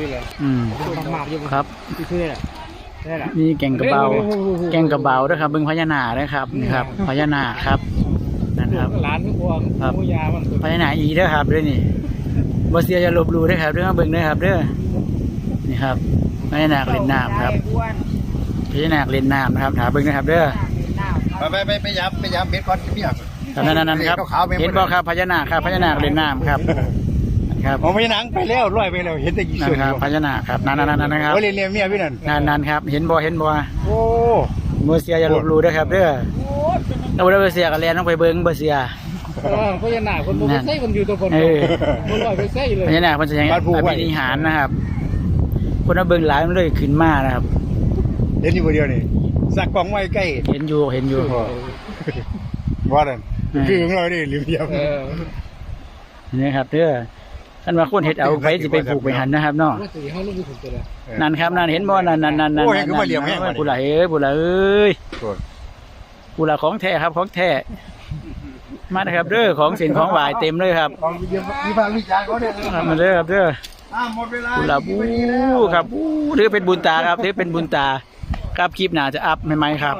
ด้วยเลยอืมมากๆอยู่ครับที่คือแหละนี่แหละนี่แกงกระเบา แกงกระเบาด้วยครับเบิ่งพญานาคด้วยครับนี่ครับพญานาคครับนั่นครับร้านทุกพวงครับหมูยามันพญานาคอีเด้อครับด้วยนี่บ่เสียอย่าลบหลู่เด้อครับเด้อมาเบิ่งเด้อครับเด้อนี่ครับพญานาคเล่นน้ำครับพญานาคเล่นน้ำนะครับถาเบิ่งนะครับเด้อไปไปไปไปยับไปยับเบ็ดก่อนพี่อยากครับนั่นนั่นครับขาวๆไม่เห็นบ่ครับพญานาคครับพญานาคเล่นน้ำครับ ครับผมไม่หนังไปแล้วร้อยไปแล้วเห็นแต่กี่นั่ส่วนนครับพญานาคครับนั่นนั่นนั่นนะครับโอ้เรียนเรียนเมียพี่นั่นนั่นนั่นครับ เห็นบ่เห็นบ่โอ้บ่เสียอย่าลบหลู่เด้อครับเด้อเอาบ่ได้บ่เสียก็แล่นต้องไปเบิ่งบ่เสียเออพญานาคคนบ่ไปใส่คนอยู่ตัวคนเออคนลอยไปใส่เลยพญานาคมันจะยังอภินิหารนะครับ คนเอาเบิ่งหลายมันเลยขึ้นมานะครับเห็นอยู่คนเดียวนี่สักกล่องไว้ใกล้ เห็นอยู่เห็นอยู่ว่านั่นคือของเราดิลืมเดียวเออนี่ครับเด้อ ท่านว่าคนเฮ็ดเอาไปสิไปผูกไปหันนะครับเนาะว่าสิเฮาลงไปถึงตัวแล้วนั่นครับนั่นเห็นบ่นั่นนั่นนั่นนั่นโอ้เห็นคือมาเหลี่ยมแห้งผู้ละเอ้ยผู้ละเอ้ยโอ้ยผู้ละของแท้ครับของแท้มานะครับเด้อของสินของหวายเต็มเลยครับของวิพากษ์วิจารณ์เขาเนี่ยครับมาเด้อครับเด้ออ่าหมดเวลาผู้ละบูครับบูถือเป็นบุญตาครับถือเป็นบุญตาครับคลิปหน้าจะอัพใหม่ๆครับ